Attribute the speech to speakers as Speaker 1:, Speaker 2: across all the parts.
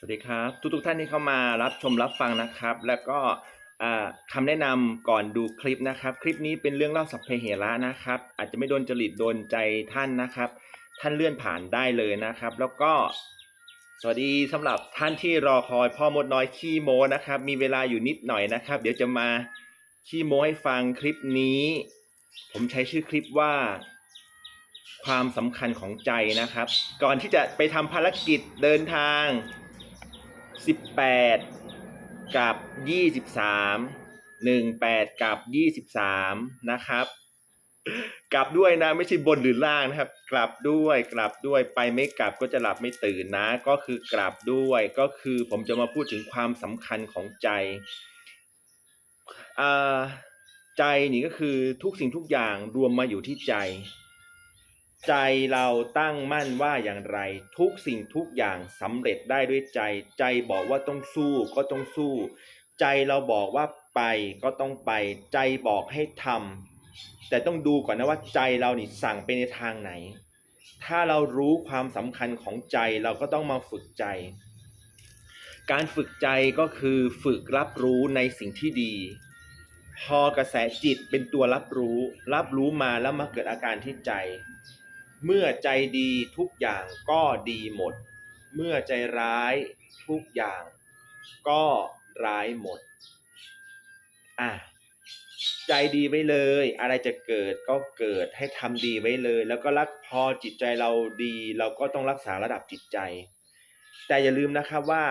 Speaker 1: สวัสดีครับ ทุกๆท่านที่เข้ามารับชมรับฟังนะครับ แล้วก็อ่าคำแนะนำก่อนดูคลิปนะครับ คลิปนี้เป็นเรื่องเล่าสัพเพเหระนะครับ อาจจะไม่โดนจริตโดนใจท่านนะครับ ท่านเลื่อนผ่านได้เลยนะครับ แล้วก็สวัสดีสำหรับท่านที่รอคอยพ่อมดน้อยขี้โมนะครับ มีเวลาอยู่นิดหน่อยนะครับ เดี๋ยวจะมาขี้โมให้ฟังคลิปนี้ ผมใช้ชื่อคลิปว่า ความสำคัญของใจนะครับ ก่อนที่จะไปทำภารกิจเดินทาง 18กับ23 18กับ23นะครับ กลับด้วยนะไม่ใช่บนหรือล่างนะครับ กลับด้วยกลับด้วยไปไม่กลับก็จะหลับไม่ตื่นนะ ก็คือกลับด้วยก็คือผมจะมาพูดถึงความสำคัญของใจใจนี่ก็คือทุกสิ่งทุกอย่างรวมมาอยู่ที่ใจ ใจเราตั้งมั่นว่าอย่างไร ทุกสิ่งทุกอย่างสำเร็จได้ด้วยใจ ใจบอกว่าต้องสู้ก็ต้องสู้ ใจเราบอกว่าไปก็ต้องไป ใจบอกให้ทำแต่ต้องดูก่อนนะว่าใจเรานี่สั่งไปในทางไหน ถ้าเรารู้ความสำคัญของใจเราก็ต้องมาฝึกใจ การฝึกใจก็คือฝึกรับรู้ในสิ่งที่ดี พอกระแสจิตเป็นตัวรับรู้ รับรู้มาแล้วมาเกิดอาการที่ใจ เมื่อใจดีทุกอย่างก็ดีหมด เมื่อใจร้ายทุกอย่างก็ร้ายหมด อะ ใจดีไว้เลย อะไรจะเกิดก็เกิดให้ทำดีไว้เลย แล้วก็รักพอจิตใจเราดี เราก็ต้องรักษาระดับจิตใจ แต่อย่าลืมนะครับว่า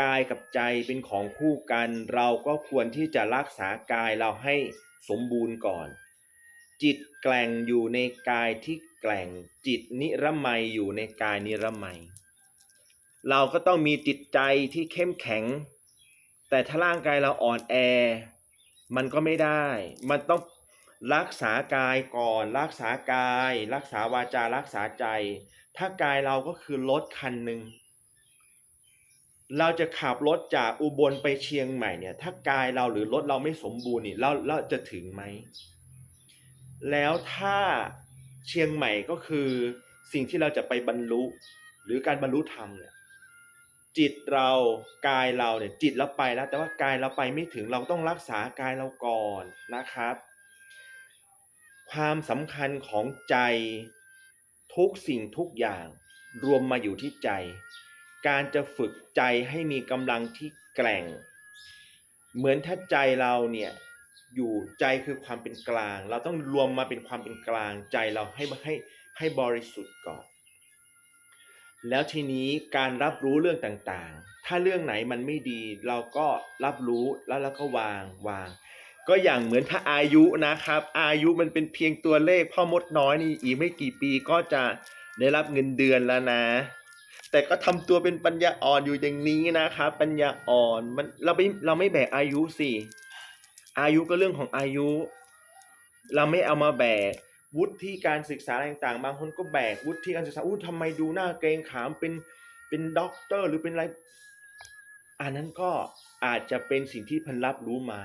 Speaker 1: กายกับใจเป็นของคู่กัน เราก็ควรที่จะรักษากายเราให้สมบูรณ์ก่อน จิตแกล่งอยู่ในกายที่ แกล่งจิตนิรมัยอยู่ในกายนิรมัย เราก็ต้องมีจิตใจที่เข้มแข็ง แต่ถ้าร่างกายเราอ่อนแอ มันก็ไม่ได้ มันต้องรักษากายก่อน รักษากาย รักษาวาจารักษาใจ ถ้ากายเราก็คือรถคันหนึ่งเราจะขับรถจากอุบลไปเชียงใหม่เนี่ย ถ้ากายเราหรือรถเราไม่สมบูรณ์นี่เราเราจะถึงไหม แล้วถ้า เชียงใหม่ก็คือสิ่งที่เราจะไปบรรลุ หรือการบรรลุธรรมเนี่ยจิตเรากายเราเนี่ยจิตเราไปแล้ว แต่ว่ากายเราไปไม่ถึงเราต้องรักษากายเราก่อนนะครับ ความสำคัญของใจทุกสิ่งทุกอย่างรวมมาอยู่ที่ใจ การจะฝึกใจให้มีกำลังที่แกร่ง เหมือนถ้าใจเราเนี่ย อยู่ใจคือความเป็นกลาง เราต้องรวมมาเป็นความเป็นกลางใจเราให้ให้ให้บริสุทธิ์ก่อน แล้วทีนี้การรับรู้เรื่องต่างๆ ถ้าเรื่องไหนมันไม่ดี เราก็รับรู้แล้วเราก็วางวาง ก็อย่างเหมือนถ้าอายุนะครับ อายุมันเป็นเพียงตัวเลขพ่อมดน้อยนี่อีกไม่กี่ปีก็จะได้รับเงินเดือนแล้วนะ แต่ก็ทำตัวเป็นปัญญาอ่อนอยู่อย่างนี้นะครับ ปัญญาอ่อนมันเราไม่เราไม่แบกอายุสิ อายุก็เรื่องของอายุ เราไม่เอามาแบกวุฒิการศึกษาอะไรต่างๆ บางคนก็แบกวุฒิการศึกษาอู้ทำไมดูหน้าเกรงขามเป็นเป็นด็อกเตอร์หรือเป็นอะไร อันนั้นก็อาจจะเป็นสิ่งที่พันรับรู้มา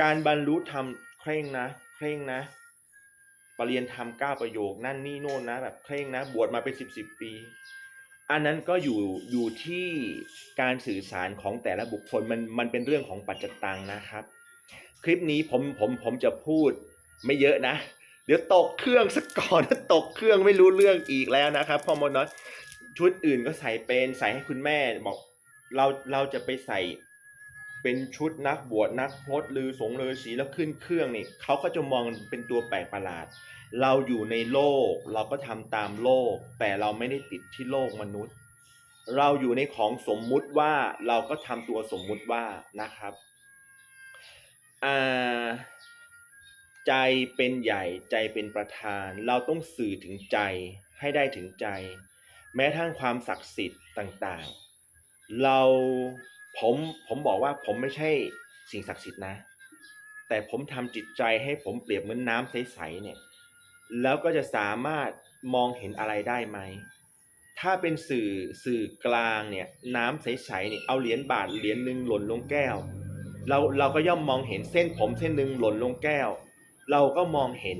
Speaker 1: การบรรลุธรรมเคร่งนะ เคร่งนะปรริยนธรรมเก้าประโยคนั่นนี่โน่นนะแบบเคร่งนะ บวชมาเป็นสิบสิบปี อันนั้นก็อยู่อยู่ที่การสื่อสารของแต่ละบุคคลมันมันเป็นเรื่องของปัจจตังนะครับ คลิปนี้ผมผมผมจะพูดไม่เยอะนะ เดี๋ยวตกเครื่องสักก่อนตกเครื่องไม่รู้เรื่องอีกแล้วนะครับพ่อมดน้อยชุดอื่นก็ใส่เป็นใส่ให้คุณแม่บอกเราเราจะไปใส่เป็นชุดนักบวชนักพรตลือสงเลือสีแล้วขึ้นเครื่องนี่เขาก็จะมองเป็นตัวแปลกประหลาด เราอยู่ในโลกเราก็ทำตามโลก แต่เราไม่ได้ติดที่โลกมนุษย์ เราอยู่ในของสมมุติว่าเราก็ทำตัวสมมุติว่านะครับ ใจเป็นใหญ่ใจเป็นประธาน เราต้องสื่อถึงใจให้ได้ถึงใจ แม้ทั้งความศักดิ์สิทธิ์ต่างๆ เราผมผมบอกว่าผมไม่ใช่สิ่งศักดิ์สิทธิ์นะ แต่ผมทำจิตใจให้ผมเปรียบเหมือนน้ำใสๆเนี่ยแล้วก็จะสามารถมองเห็นอะไรได้ไหม ถ้าเป็นสื่อสื่อกลางเนี่ยน้ำใสๆเนี่ยเอาเหรียญบาทเหรียญหนึ่งหล่นลงแก้ว เราเราก็ย่อมมองเห็นเส้นผมเส้นหนึ่งหล่นลงแก้ว เราก็มองเห็น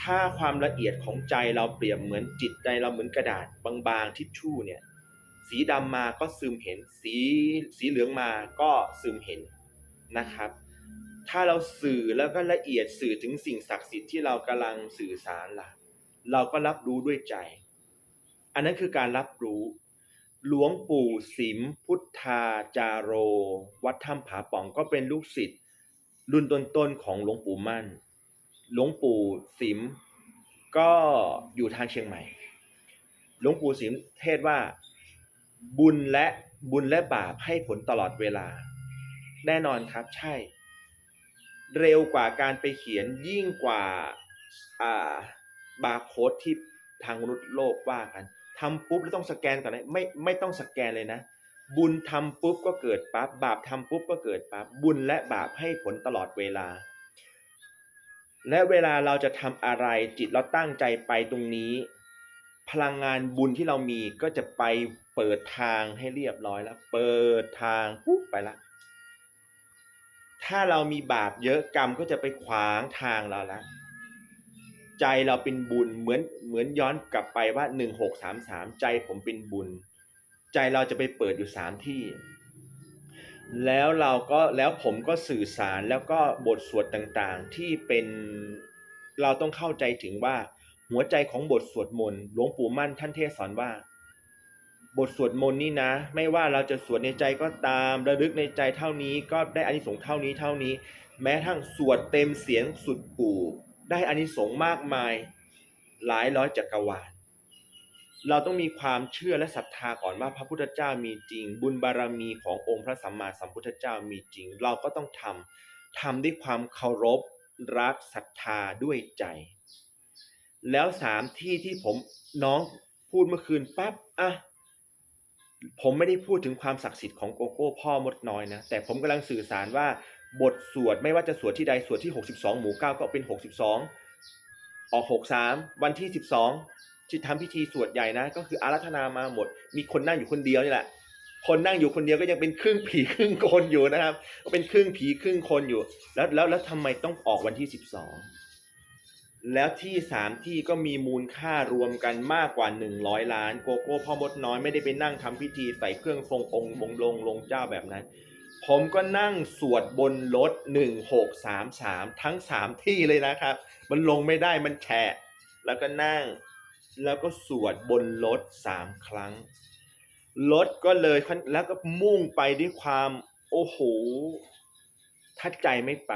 Speaker 1: ถ้าความละเอียดของใจเราเปรียบเหมือนจิตใจเราเหมือนกระดาษบางๆทิชชู่เนี่ย สีดำมาก็ซึมเห็น สีสีเหลืองมาก็ซึมเห็นนะครับ ถ้าเราสื่อแล้วก็ละเอียดสื่อถึงสิ่งศักดิ์สิทธิ์ที่เรากำลังสื่อสารล่ะ เราก็รับรู้ด้วยใจ อันนั้นคือการรับรู้ หลวงปู่สิมพุทธาจาโร วัดถ้ำผาป่องก็เป็นลูกศิษย์รุ่นต้นๆของหลวงปู่มั่น หลวงปู่สิมก็อยู่ทางเชียงใหม่ หลวงปู่สิมเทศว่าบุญและบุญและบาปให้ผลตลอดเวลา แน่นอนครับใช่ เร็วกว่าการไปเขียนยิ่งกว่าอ่าบาร์โค้ดที่ทางมนุษย์โลกว่ากัน ทำปุ๊บแล้วต้องสแกนก่อนนะไม่ไม่ต้องสแกนเลยนะ บุญทำปุ๊บก็เกิดปั๊บบาปทำปุ๊บก็เกิดปั๊บบุญและบาปให้ผลตลอดเวลา และเวลาเราจะทำอะไรจิตเราตั้งใจไปตรงนี้ พลังงานบุญที่เรามีก็จะไปเปิดทางให้เรียบร้อยแล้ว เปิดทางปุ๊บไปละถ้าเรามีบาปเยอะกรรมก็จะไปขวางทางเราละ ใจเราเป็นบุญเหมือนเหมือนย้อนกลับไปว่าหนึ่งหกสามสามใจผมเป็นบุญ ใจเราจะไปเปิดอยู่สามที่ แล้วเราก็แล้วผมก็สื่อสารแล้วก็บทสวดต่างๆ ที่เป็นเราต้องเข้าใจถึงว่าหัวใจของบทสวดมนต์หลวงปู่มั่นท่านเทศสอนว่า บทสวดมนต์นี่นะ ไม่ว่าเราจะสวดในใจก็ตามระลึกในใจเท่านี้ก็ได้อานิสงส์เท่านี้เท่านี้ แม้ทั้งสวดเต็มเสียงสุดกู่ ได้อานิสงส์มากมายหลายร้อยจักรวาล เราต้องมีความเชื่อและศรัทธาก่อนว่าพระพุทธเจ้ามีจริง บุญบารมีขององค์พระสัมมาสัมพุทธเจ้ามีจริง เราก็ต้องทำทำด้วยความเคารพรักศรัทธาด้วยใจ แล้วสามที่ที่ผมน้องพูดเมื่อคืนปั๊บอะผมไม่ได้พูดถึงความศักดิ์สิทธิ์ของโกโก้พ่อมดน้อยนะ แต่ผมกำลังสื่อสารว่า บทสวดไม่ว่าจะสวดที่ใดสวดที่ 62 หมู่ 9 ก็เป็น 62 ออก 63 วันที่ 12ที่ทำพิธีสวดใหญ่นะ ก็คืออารัธนามาหมด มีคนนั่งอยู่คนเดียวนี่แหละ คนนั่งอยู่คนเดียวก็ยังเป็นครึ่งผีครึ่งคนอยู่นะครับเป็นครึ่งผีครึ่งคนอยู่ แล้วแล้วแล้วทำไมต้องออกวันที่ 12 แล้วที่สามที่ก็มีมูลค่ารวมกันมากกว่า 100 ล้าน โกโก้พ่อมดน้อยไม่ได้ไปนั่งทำพิธีใส่เครื่องทรงองค์บงลงลงเจ้าแบบนั้น ผมก็นั่งสวดบนรถ1633 ทั้ง 3 ที่เลยนะครับ มันลงไม่ได้มันแฉะ แล้วก็นั่ง แล้วก็สวดบนรถ3ครั้ง รถก็เลยแล้วก็มุ่งไปด้วยความโอ้โห ถ้าใจไม่ไป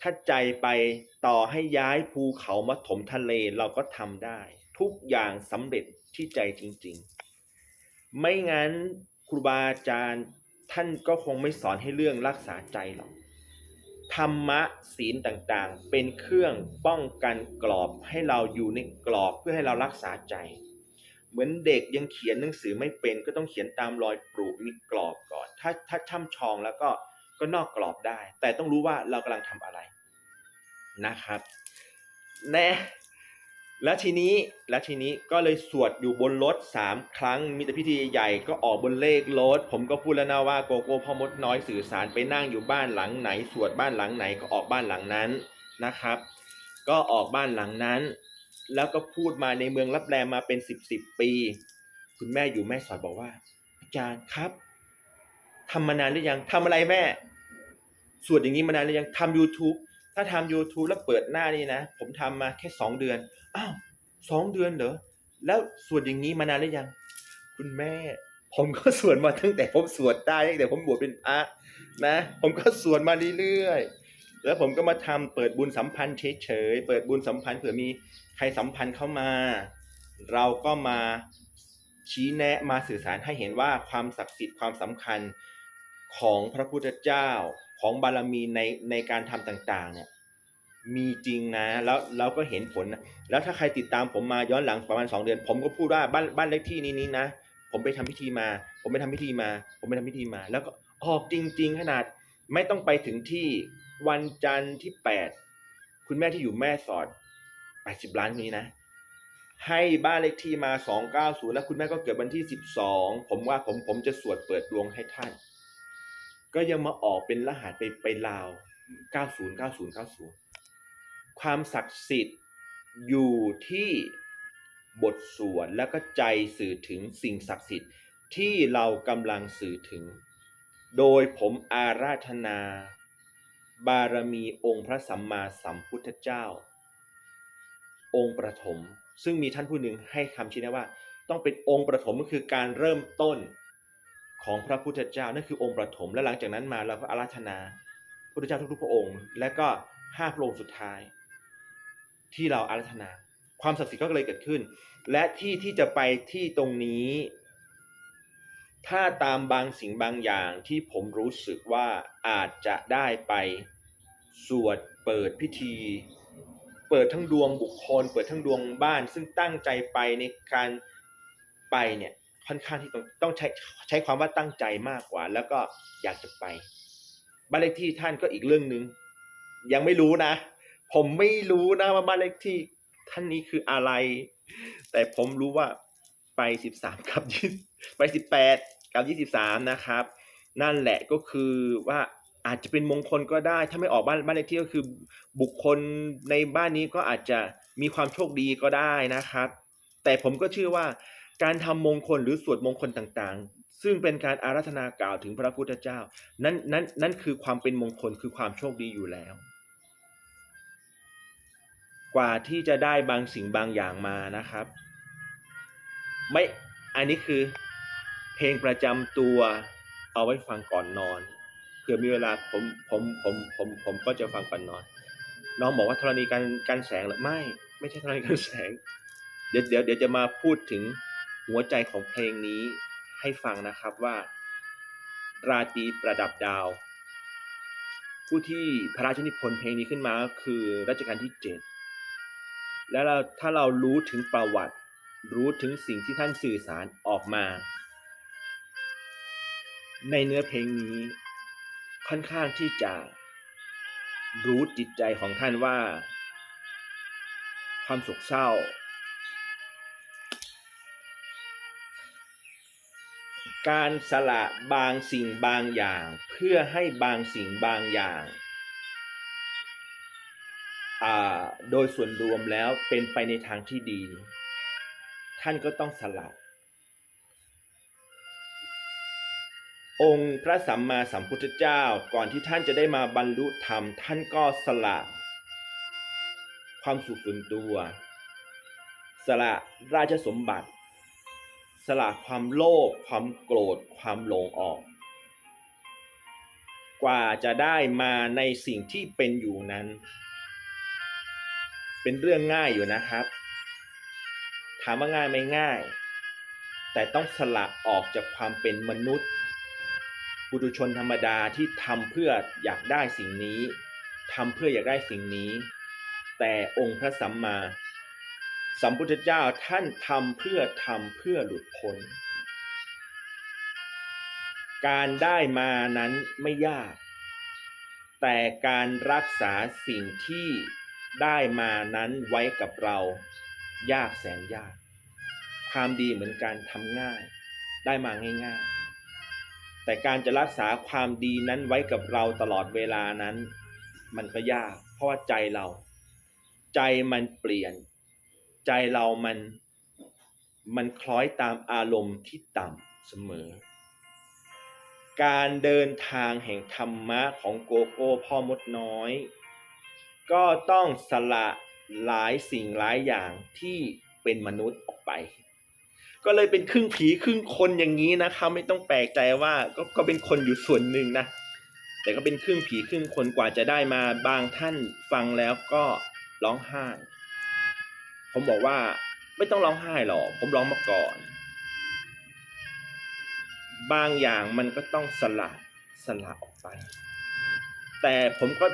Speaker 1: ถ้าใจไปต่อให้ย้ายภูเขามาถมทะเลเราก็ทำได้ ทุกอย่างสำเร็จที่ใจจริง ๆ ไม่งั้นครูบาอาจารย์ ท่านก็คงไม่สอนให้เรื่องรักษาใจหรอกธรรมะศีลต่างๆ เป็นเครื่องป้องกันกรอบให้เราอยู่ในกรอบเพื่อให้เรารักษาใจ เหมือนเด็กยังเขียนหนังสือไม่เป็นก็ต้องเขียนตามรอยปลูกมีกรอบก่อน ถ้าถ้าช่ำชองแล้วก็ก็นอกกรอบได้ แต่ต้องรู้ว่าเรากำลังทำอะไรนะครับ แน่ แล้วทีนี้แล้วทีนี้ก็เลยสวดอยู่บนรถสามครั้ง มีแต่พิธีใหญ่ก็ออกบนเลขรถ ผมก็พูดแล้วนะว่าโกโก้พ่อมดน้อยสื่อสารไปนั่งอยู่บ้านหลังไหน สวดบ้านหลังไหนก็ออกบ้านหลังนั้นนะครับ ก็ออกบ้านหลังนั้น แล้วก็พูดมาในเมืองรับแลมาเป็นสิบสิบปี คุณแม่อยู่แม่สอดบอกว่า อาจารย์ครับทำมานานหรือยังทำอะไรแม่ สวดอย่างนี้มานานหรือยังทำ YouTube ถ้าทำ YouTube แล้วเปิดหน้านี่นะ ผมทำมาแค่สองเดือน อ้าวสองเดือนเหรอ แล้วสวดอย่างนี้มานานหรือยัง คุณแม่ ผมก็สวดมาตั้งแต่ผมสวดได้ตั้งแต่ผมบวชเป็นพระนะ ผมก็สวดมาเรื่อยๆ แล้วผมก็มาทำเปิดบุญสัมพันธ์เฉยๆ เปิดบุญสัมพันธ์เผื่อมีใครสัมพันธ์เข้ามา เราก็มาชี้แนะมาสื่อสารให้เห็นว่าความศักดิ์สิทธิ์ความสำคัญของพระพุทธเจ้า ของบารมีในในการทำต่าง ๆ เนี่ย มีจริงนะ แล้วเราก็เห็นผลนะแล้วถ้าใครติดตามผมมาย้อนหลังประมาณสองเดือน ผมก็พูดว่าบ้านบ้านเลขที่นี้นี้นะผมไปทำพิธีมา ผมไปทำพิธีมา ผมไปทำพิธีมา แล้วก็ออกจริง ๆ ขนาดไม่ต้องไปถึงที่วันจันทร์ที่แปดคุณแม่ที่อยู่แม่สอดแปดสิบล้านนี้นะให้บ้านเลขที่มาสองเก้าศูนย์แล้วคุณแม่ก็เกิดวันที่สิบสองผมว่าผมผมจะสวดเปิดดวงให้ท่าน ก็ยังมาออกเป็นรหัสไปไปลาว 90 90 90 ความศักดิ์สิทธิ์อยู่ที่บทสวดแล้วก็ใจสื่อถึงสิ่งศักดิ์สิทธิ์ที่เรากำลังสื่อถึง โดยผมอาราธนา บารมีองค์พระสัมมาสัมพุทธเจ้า องค์ประถม ซึ่งมีท่านผู้หนึ่งให้คำชี้แนะว่า ต้องเป็นองค์ประถมก็คือการเริ่มต้น ของพระพุทธเจ้านั่นคือองค์ประถม และหลังจากนั้นมาเราก็อาราธนาพระพุทธเจ้าทุกๆพระองค์ และก็ห้าพระองค์สุดท้าย ที่เราอาราธนา ความศักดิ์สิทธิ์ก็เลยเกิดขึ้น และที่ที่จะไปที่ตรงนี้ ถ้าตามบางสิ่งบางอย่างที่ผมรู้สึกว่าอาจจะได้ไปสวดเปิดพิธี เปิดทั้งดวงบุคคล เปิดทั้งดวงบ้าน ซึ่งตั้งใจไปในการไปเนี่ย ค่อนข้างที่ต้องใช้ใช้ความว่าตั้งใจมากกว่า แล้วก็อยากจะไปบ้านเลขที่ท่านก็อีกเรื่องหนึ่งยังไม่รู้นะ ผมไม่รู้นะว่าบ้านเลขที่ท่านนี้คืออะไร แต่ผมรู้ว่าไปสิบสามกับยี่ไปสิบแปดกับยี่สิบสามนะครับ นั่นแหละก็คือว่าอาจจะเป็นมงคลก็ได้ ถ้าไม่ออกบ้านบ้านเลขที่ก็คือบุคคลในบ้านนี้ก็อาจจะมีความโชคดีก็ได้นะครับ แต่ผมก็เชื่อว่า การทำมงคลหรือสวดมงคลต่างๆ ซึ่งเป็นการอาราธนากล่าวถึงพระพุทธเจ้า นั้นนั้นนั่นคือความเป็นมงคลคือความโชคดีอยู่แล้ว กว่าที่จะได้บางสิ่งบางอย่างมานะครับ ไม่อันนี้คือเพลงประจำตัวเอาไว้ฟังก่อนนอนเผื่อมีเวลาผมผมผมผมผมก็จะฟังก่อนนอน น้องบอกว่าธรณีการการแสงหรือไม่ ไม่ใช่ธรณีการแสง เดี๋ยวเดี๋ยวเดี๋ยวจะมาพูดถึง หัวใจของเพลงนี้ให้ฟังนะครับว่า ราตรีประดับดาว ผู้ที่พระราชนิพนธ์เพลงนี้ขึ้นมาก็คือรัชกาลที่เจ็ดแล้วเราถ้าเรารู้ถึงประวัติ รู้ถึงสิ่งที่ท่านสื่อสารออกมา ในเนื้อเพลงนี้ค่อนข้างที่จะรู้จิตใจของท่านว่า ความโศกเศร้า การสละบางสิ่งบางอย่าง เพื่อให้บางสิ่งบางอย่างอ่าโดยส่วนรวมแล้วเป็นไปในทางที่ดี ท่านก็ต้องสละ องค์พระสัมมาสัมพุทธเจ้าก่อนที่ท่านจะได้มาบรรลุธรรม ท่านก็สละ ความสุขส่วนตัว สละราชสมบัติ ละความโลภความโกรธความหลงออก กว่าจะได้มาในสิ่งที่เป็นอยู่นั้น เป็นเรื่องง่ายอยู่นะครับ ถามว่าง่ายไม่ง่าย แต่ต้องสละออกจากความเป็นมนุษย์ปุถุชนธรรมดาที่ทำเพื่ออยากได้สิ่งนี้ทำเพื่ออยากได้สิ่งนี้ แต่องค์พระสัมมา สัมพุทธเจ้าท่านทำเพื่อทำเพื่อหลุดพ้น การได้มานั้นไม่ยาก แต่การรักษาสิ่งที่ได้มานั้นไว้กับเรา ยากแสนยาก ความดีเหมือนการทำง่าย ได้มาง่ายๆ แต่การจะรักษาความดีนั้นไว้กับเราตลอดเวลานั้น มันก็ยาก เพราะว่าใจเรา ใจมันเปลี่ยน ใจเรามันมันคล้อยตามอารมณ์ที่ต่ำเสมอ การเดินทางแห่งธรรมะของโกโก้พ่อมดน้อย ก็ต้องสละหลายสิ่งหลายอย่างที่เป็นมนุษย์ออกไป ก็เลยเป็นครึ่งผีครึ่งคนอย่างนี้นะครับไม่ต้องแปลกใจว่าก็ก็เป็นคนอยู่ส่วนหนึ่งนะ แต่ก็เป็นครึ่งผีครึ่งคนกว่าจะได้มาบางท่านฟังแล้วก็ร้องไห้ ผมบอกว่าไม่ต้องร้องไห้หรอก ผมร้องมาก่อน บางอย่างมันก็ต้องสละสละออกไป แต่ผมก็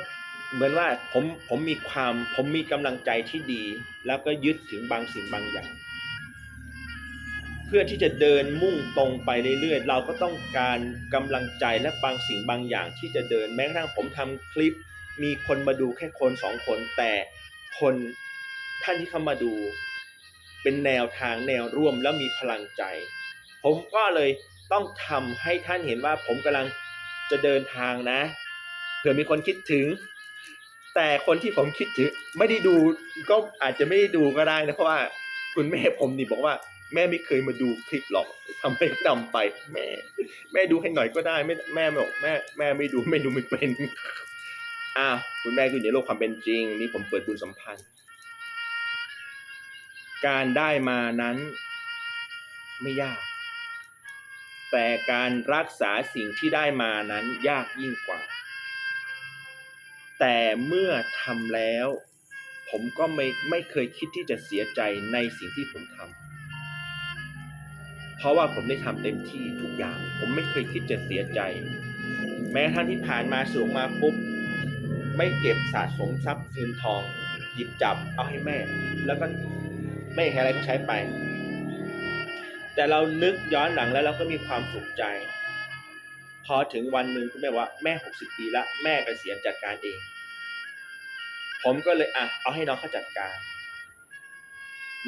Speaker 1: เหมือนว่าผมผมมีความผมมีกำลังใจที่ดี แล้วก็ยึดถึงบางสิ่งบางอย่าง เพื่อที่จะเดินมุ่งตรงไปเรื่อยๆ เราก็ต้องการกำลังใจและบางสิ่งบางอย่างที่จะเดินแม้กระทั่งผมทำคลิป มีคนมาดูแค่คนสองคนแต่คน ท่านที่เข้ามาดูเป็นแนวทางแนวร่วมแล้วมีพลังใจ ผมก็เลยต้องทำให้ท่านเห็นว่าผมกำลังจะเดินทางนะเผื่อมีคนคิดถึง แต่คนที่ผมคิดถึงไม่ได้ดูก็อาจจะไม่ได้ดูก็ได้นะเพราะว่าคุณแม่ผมนี่บอกว่าแม่ไม่เคยมาดูคลิปหรอกทำให้นำไปแม่ แม่ดูให้หน่อยก็ได้ไม่แม่บอกแม่แม่ไม่ดูไม่ดูไม่เป็น อ่าคุณแม่อยู่ในโลกความเป็นจริง นี่ผมเปิดบุญสัมพันธ์ การได้มานั้นไม่ยาก แต่การรักษาสิ่งที่ได้มานั้นยากยิ่งกว่า แต่เมื่อทำแล้ว ผมก็ไม่ไม่เคยคิดที่จะเสียใจในสิ่งที่ผมทำเพราะว่าผมได้ทำเต็มที่ทุกอย่าง ผมไม่เคยคิดจะเสียใจ แม้ท่านที่ผ่านมาสูงมาปุ๊บไม่เก็บสะสมทรัพย์เงินทอง หยิบจับเอาให้แม่ แล้วก็ ไม่ให้อะไรก็ใช้ไป แต่เรานึกย้อนหลังแล้วเราก็มีความสุขใจ พอถึงวันหนึ่งคุณแม่ว่าแม่หกสิบปีละแม่เกษียณจัดการเอง ผมก็เลยอะเอาให้น้องเขาจัดการ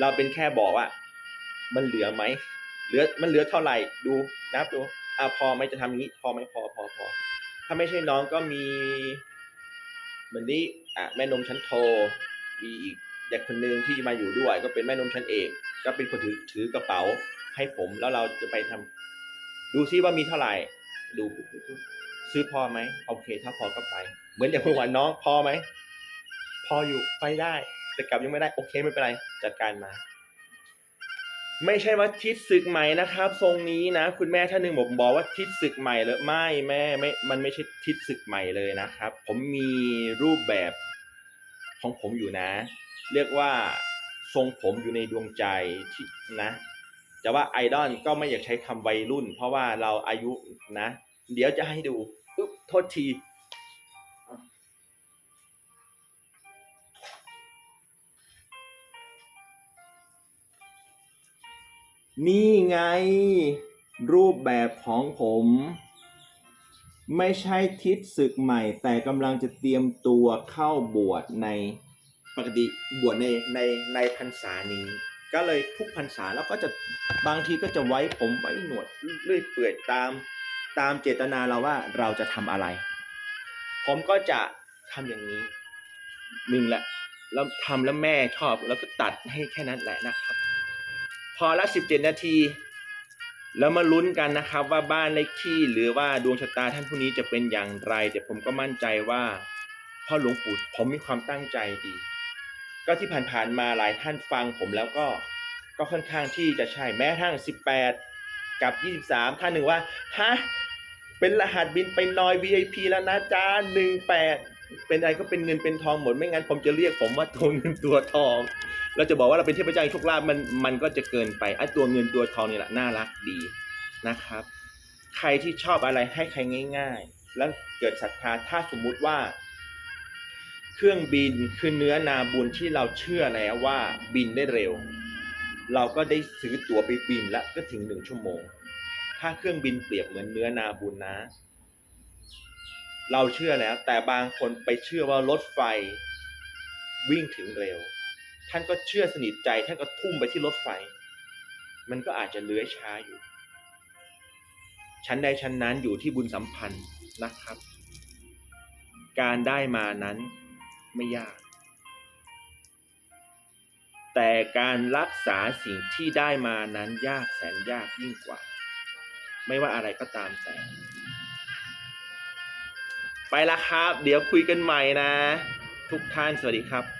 Speaker 1: เราเป็นแค่บอกว่า มันเหลือไหมเหลือมันเหลือเท่าไหร่ดูนับดูอะพอไหมจะทำอย่างนี้พอไหมพอพอพอถ้าไม่ใช่น้องก็มีเหมือนนี้อะแม่นมชั้นโทมีอีก เด็กคนหนึ่งที่มาอยู่ด้วย ก็เป็นแม่นมชั้นเอกก็เป็นคนถือถือกระเป๋าให้ผมแล้วเราจะไปทำดูซิว่ามีเท่าไหร่ ดูซื้อพอไหมโอเค ถ้าพอก็ไป เหมือนอย่างเมื่อวานน้องพอไหมพออยู่ไปได้ แต่กลับยังไม่ได้โอเคไม่เป็นไรจัดการมา ไม่ใช่ว่าทิศศึกใหม่นะครับ ทรงนี้นะ คุณแม่ท่านหนึ่งบอกบอกว่าทิศศึกใหม่เลยไม่แม่ไม่ มันไม่ใช่ทิศศึกใหม่เลยนะครับ ผมมีรูปแบบของผมอยู่นะ เรียกว่าทรงผมอยู่ในดวงใจที่นะแต่ว่าไอดอลก็ไม่อยากใช้คำวัยรุ่น เพราะว่าเราอายุนะ เดี๋ยวจะให้ดูอุ๊บโทษทีนี่ไงรูปแบบของผม ไม่ใช่ทิศศึกใหม่ แต่กำลังจะเตรียมตัวเข้าบวชใน ปกติบวชในในในพรรษานี้ ก็เลยทุกพรรษาแล้วก็จะบางทีก็จะไว้ผมไว้หนวดเรื่อยเปื่อยตามตามเจตนาเราว่าเราจะทำอะไร ผมก็จะทำอย่างนี้หนึ่งแหละแล้วทำแล้วแม่ชอบแล้วก็ตัดให้แค่นั้นแหละนะครับ พอละสิบเจ็ดนาทีแล้วมาลุ้นกันนะครับว่าบ้านเลขที่หรือว่าดวงชะตาท่านผู้นี้จะเป็นอย่างไร แต่ผมก็มั่นใจว่าพ่อหลวงปู่ผมมีความตั้งใจดี ก็ที่ผ่านๆมาหลายท่านฟังผมแล้วก็ก็ค่อนข้างที่จะใช่แม้ทั่งสิบแปดกับยี่สิบสามท่านหนึ่งว่าฮะเป็นรหัสบินไปนอย VIP แล้วนะจ้าหนึ่งแปดเป็นอะไรก็เป็นเงินเป็นทองหมดไม่งั้นผมจะเรียกผมว่าตัวเงินตัวทอง เราจะบอกว่าเราเป็นเทพเจ้าโชคลาภมันมันก็จะเกินไปไอ้ตัวเงินตัวทองนี่แหละน่ารักดีนะครับ ใครที่ชอบอะไรให้ใครง่าย ๆ แล้วเกิดศรัทธาถ้าสมมุติว่า เครื่องบินคือเนื้อนาบุญที่เราเชื่อแล้วว่าบินได้เร็ว เราก็ได้ซื้อตั๋วไปบินแล้วก็ถึงหนึ่งชั่วโมง ถ้าเครื่องบินเปรียบเหมือนเนื้อนาบุญนะ เราเชื่อแล้ว แต่บางคนไปเชื่อว่ารถไฟวิ่งถึงเร็ว ท่านก็เชื่อสนิทใจท่านก็ทุ่มไปที่รถไฟ มันก็อาจจะเลื้อยช้าอยู่ชั้นใดชั้นนั้นอยู่ที่บุญสัมพันธ์นะครับ การได้มานั้น ไม่ยาก แต่การรักษาสิ่งที่ได้มานั้นยากแสนยากยิ่งกว่า ไม่ว่าอะไรก็ตามแต่ ไปละครับ เดี๋ยวคุยกันใหม่นะ ทุกท่านสวัสดีครับ